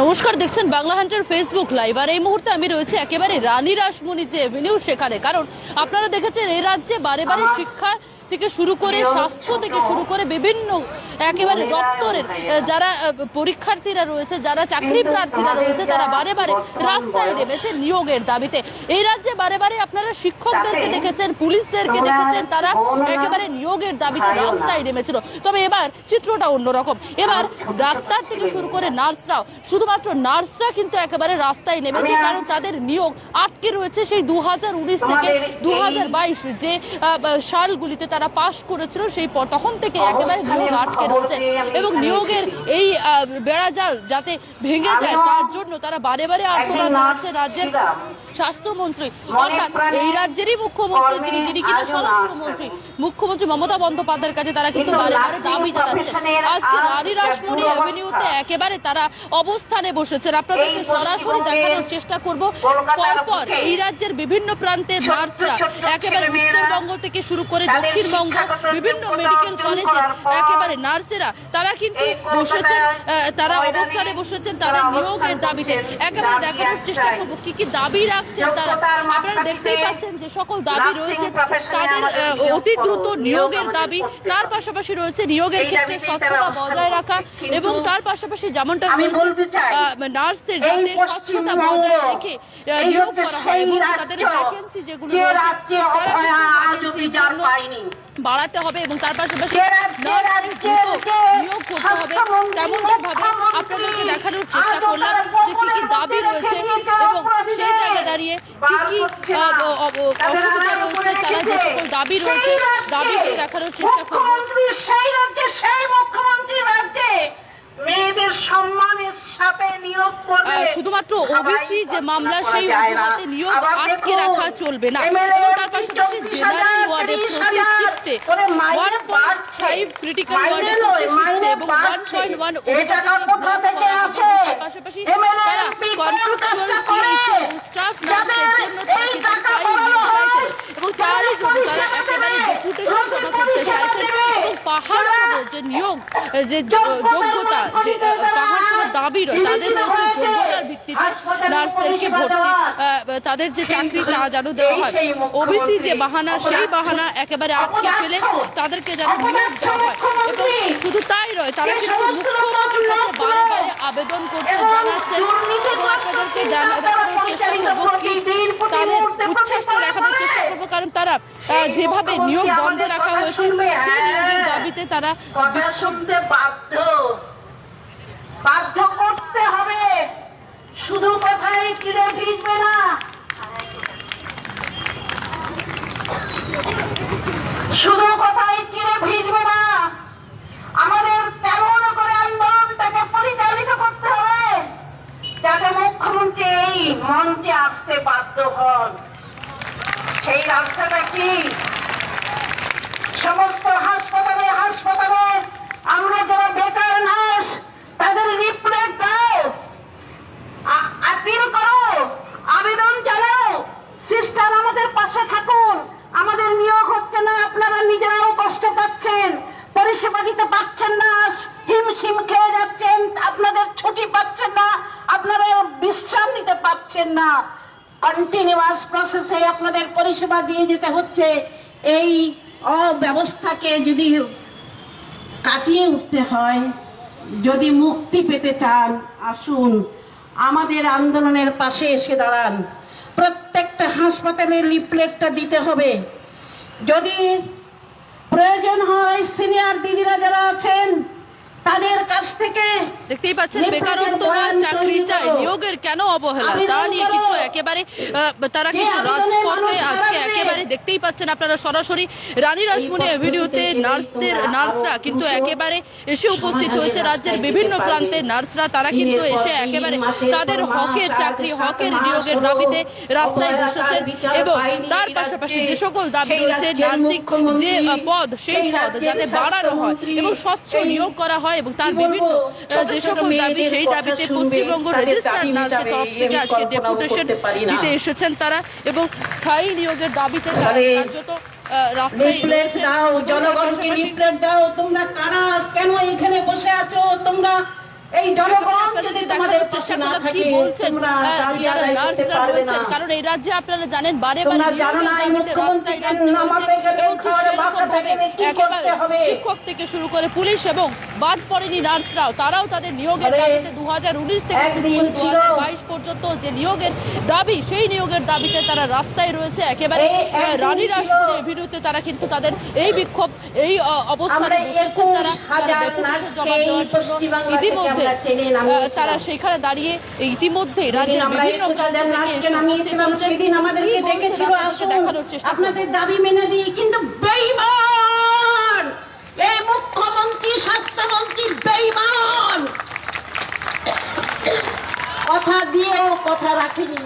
নমস্কার দেখছেন Bangla hunter Facebook live আর এই মুহূর্তে আমি রয়েছে একেবারে রানী রাসমণি যে এভিনিউ সেখানে। কারণ আপনারা দেখেছেন এই রাজ্যে বারে বারে শিক্ষা থেকে শুরু করে স্বাস্থ্য থেকে শুরু করে বিভিন্ন একেবারে দপ্তরের যারা পরীক্ষার্থীরা রয়েছে যারা চাকরি প্রার্থীরা রয়েছে তারা বারে বারে রাস্তায় নেমেছে নিয়োগের দাবিতে। এই রাজ্যে বারে বারে আপনারা শিক্ষকদেরকে দেখেছেন পুলিশদেরকে দেখেছেন তারা একেবারে নিয়োগের দাবিতে রাস্তায় নেমেছিল। তবে এবার চিত্রটা অন্যরকম। এবার ডাক্তার থেকে শুরু করে নার্সরাও শুধুমাত্র নার্সরা কিন্তু একেবারে রাস্তায় নেমেছে কারণ তাদের নিয়োগ আটকে রয়েছে সেই দু হাজার উনিশ থেকে দু হাজার বাইশ যে সালগুলিতে তারা পাশ করেছিল সেই পর তখন থেকে একেবারে নিয়োগ আটকে রয়েছে। এবং নিয়োগের এই বেড়াজাল যাতে ভেঙে যায় তার জন্য তারা বারে বারে আর্তনাদ জানাচ্ছে রাজ্যের স্বাস্থ্যমন্ত্রী। অর্থাৎ এই রাজ্যেরই মুখ্যমন্ত্রী তিনি তিনি কিনা স্বরাষ্ট্রমন্ত্রী। মুখ্যমন্ত্রী মমতা বন্দ্যোপাধ্যায়ের কাছে তারা কিন্তু বারে বারে দাবি জানাচ্ছেন আজকে রানী রাসমণি অ্যাভিনিউতে একেবারে তারা অবস্থানে বসেছেন। আপনাদেরকে সরাসরি দেখানোর চেষ্টা করব। পরপর এই রাজ্যের বিভিন্ন প্রান্তে নার্সরা একেবারে উত্তরবঙ্গ থেকে শুরু করে দক্ষিণবঙ্গ বিভিন্ন মেডিকেল কলেজের একেবারে নার্সেরা তারা কিন্তু বসেছেন। তারা অবস্থানে বসেছেন তারা নিয়োগের দাবিতে। একেবারে দেখানোর চেষ্টা করব কি কি দাবি রাখছেন তারা? আপনারা দেখতেই পাচ্ছেন যে সকল দাবি রয়েছে। তাদের অতি দ্রুত নিয়োগের দাবি তার পাশাপাশি রয়েছে নিয়োগের ক্ষেত্রে স্বচ্ছতা বজায় রাখা এবং তার পাশাপাশি যেমনটা হয়েছে নার্সদের যাতে স্বচ্ছতা বজায় রেখে নিয়োগ করা হয় এবং তাদের ভ্যাকেন্সি যেগুলো বাড়াতে হবে এবং তার পাশাপাশি নিয়োগ করতে হবে। স্বাস্থ্যমন্ত্রী, তেমনটা আপনাদেরকে দেখানোর চেষ্টা করলাম যে কি কি দাবি রয়েছে এবং সেই জায়গায় দাঁড়িয়ে কি কি অসুবিধা রয়েছে তারা যে। সকল দাবি রয়েছে দাবিগুলো দেখানোর চেষ্টা করব সেই রাজ্যে সেই মুখ্যমন্ত্রী রাজ্যে মেয়েদের সম্মানের সাথে নিয়োগ করবে শুধুমাত্র ওবিসি যে মামলা সেই না। নিয়োগ আটকে রাখা চলবে না এবং তার পাশাপাশি জেনারেল ওয়ার্ডে 30,000 প্রতি শিফটে ওয়ান পয়েন্ট ফাইভ ক্রিটিক্যাল ওয়ার্ডে নয়, প্রতি শিফটে এবং ওয়ান পয়েন্ট ওয়ান? পাশাপাশি তারা? স্টাফ নার্সের জন্য তারা কিন্তু স্থায়ী এবং তারই জন্য তারা একেবারে ডেপুটেশন জমা করতে চাইছেন এবং পাহাড় যে নিয়োগ যে যোগ্যতা যে পাহাড় দাবি রয় তাদের রয়েছে যোগ্যতার ভিত্তিতে নার্সদেরকে ভর্তি তাদের যে চাকরি তা যেন দেওয়া হয়। ওবিসি যে বাহানা সেই বাহানা একেবারে আটকে ফেলে তাদেরকে যেন নিয়োগ দেওয়া হয়। এবং শুধু তাই নয় তারা কিন্তু মুখ্যমন্ত্রীর কাছে বারে আবেদন করতে জানাচ্ছেন এবং আপনাদেরকে জানা দেখানোর চেষ্টা করব কি তাদের উচ্ছ্বাসটা দেখানোর কারণ তারা যেভাবে নিয়োগ বন্ধ রাখা হয়েছে সেই নিয়োগের দাবিতে তারা শুনতে বাধ্য। বাধ্য করতে হবে। শুধু কথাই ভিজবে না। শুধু কথাই চিড়ে ভিজবে না। আমাদের তেমন করে আন্দোলনটাকে পরিচালিত করতে হবে যাতে মুখ্যমন্ত্রী এই মঞ্চে আসতে বাধ্য হন। সেই রাস্তাটা কি? সমস্ত হাসপাতালে হাসপাতালে আমরা যারা বেকার নার্স, তাদের রিপ্লেট দাও। আপিল করো, আবেদন জানাও। সিস্টার আমাদের পাশে থাকুন। আমাদের নিয়োগ হচ্ছে না, আপনারা নিজেরাও কষ্ট পাচ্ছেন। পরিষেবা দিতে পাচ্ছেন না, হিমশিম খেয়ে যাচ্ছেন, আপনাদের ছুটি পাচ্ছেন না আপনারা বিশ্রাম নিতে পাচ্ছেন না। কন্টিনিউয়াস প্রসেসে আপনাদের পরিষেবা দিয়ে যেতে হচ্ছে। এই অব্যবস্থাকে যদি কাটিয়ে উঠতে হয়, যদি মুক্তি পেতে চান, আসুন, আমাদের আন্দোলনের পাশে এসে দাঁড়ান। প্রত্যেকটা হাসপাতালে লিফলেটটা দিতে হবে। যদি প্রয়োজন হয়, সিনিয়র দিদিরা যারা আছেন তাদের কাছ থেকে দেখতেই পাচ্ছেন বেকারত্ব চাকরি চাই নিয়োগের কেন অবহেলা? তা নিয়ে কিন্তু একেবারে তারা কিন্তু রাজপথে আজকে একেবারে দেখতেই পাচ্ছেন আপনারা সরাসরি রানী রাসমণি ভিডিওতে নার্সদের নার্সরা কিন্তু একেবারে এসে উপস্থিত হয়েছে রাজ্যের বিভিন্ন প্রান্তের নার্সরা। তারা কিন্তু এসে একেবারে তাদের হকের চাকরি হকের নিয়োগের দাবিতে রাস্তায় বসেছেন এবং তার পাশাপাশি যে সকল দাবি রয়েছে নার্সিং যে পদ সেই পদ যাতে বাড়ানো হয় এবং স্বচ্ছ নিয়োগ করা হয় এবং তার বিভিন্ন যে সকল দাবি সেই দাবিতে পশ্চিমবঙ্গ রেজিস্ট্রার নার্সের তরফ থেকে আজকে ডেপুটেশন। দিতে এসেছেন তারা এবং স্থায়ী নিয়োগের দাবিতে তারা কার্যত আহ, রাস্তায় লিফলেট রয়েছেন। দাও জনগণকে লিফলেট দাও তোমরা কারা কেন এখানে বসে আছো তোমরা এই জনগণ যদি তোমাদের চেষ্টা করলাম কি বলছেন তোমরা আহ, দাবি যারা নার্সরা রয়েছেন কারণ এই রাজ্যে আপনারা জানেন বারে বারে জানো না, নামাতে গেলে একেবারে শিক্ষক থেকে শুরু করে পুলিশ এবং বাদ পড়েনি নার্সরাও তারাও তাদের নিয়োগের দাবিতে দু থেকে শুরু করে দু। পর্যন্ত যে নিয়োগের দাবি সেই নিয়োগের দাবিতে তারা রাস্তায় রয়েছে একেবারে রানী। রাসমণির বিরুদ্ধে তারা কিন্তু তাদের এই বিক্ষোভ এই অবস্থানে বসেছেন তারা জমা দেওয়ার জন্য ইতিমধ্যে। তারা সেখানে দাঁড়িয়ে ইতিমধ্যেই রাজ্যের বিভিন্ন প্রান্ত থেকে এসে উপস্থিত দেখানোর চেষ্টা আপনাদের দাবি মেনে দিয়ে কিন্তু বেইমান এই মুখ্যমন্ত্রী স্বাস্থ্যমন্ত্রী বেইমান। কথা দিয়েও কথা রাখিনি।